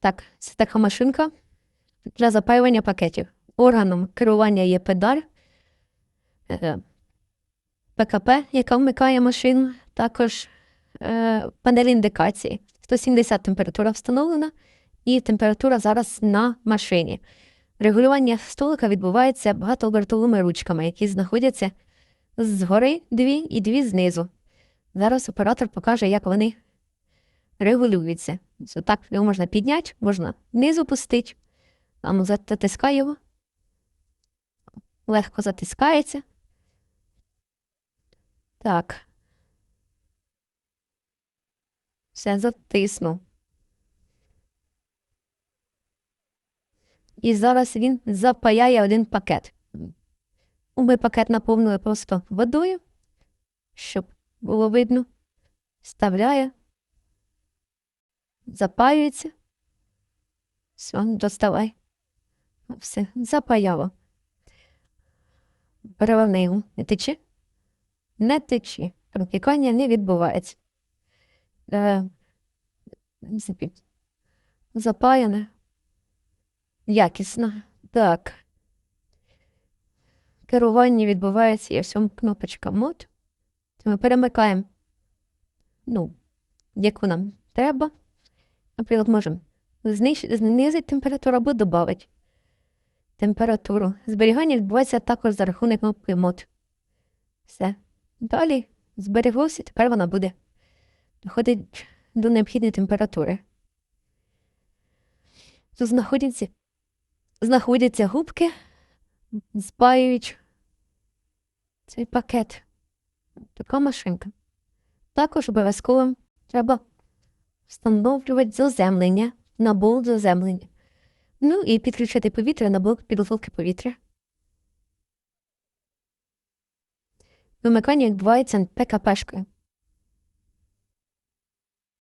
Так, це така машинка для запаювання пакетів. Органом керування є педаль, е, ПКП, яка вмикає машину, також е, панель індикації. 170 температура встановлена, і температура зараз на машині. Регулювання столика відбувається багатообертовими ручками, які знаходяться згори дві і дві знизу. Зараз оператор покаже, як вони регулюються. Це так його можна підняти, можна знизу пустити, там затискає його, легко затискається. Так. Все затиснув. І зараз він запаяє один пакет. Ми пакет наповнили просто водою, щоб було видно. Вставляє, запаюється. Все, доставай. Все, запаяло. Переверни. Не тече? Не тече. Протікання не відбувається. Е, запаяне. Якісно. Так. Керування відбувається, є всьому кнопочка мод. Ми перемикаємо, ну, яку нам треба. Наприклад, можемо знизити температуру або додати температуру. Зберігання відбувається також за рахунок мод. Все. Далі збереглося, тепер вона буде доходить до необхідної температури. Тут знаходяться, знаходяться губки, спаюють цей пакет. Така машинка. Також обов'язково треба встановлювати заземлення на болт заземлення. Ну і підключити повітря на блок підготовки повітря. Вимикання відбувається ПКПшкою.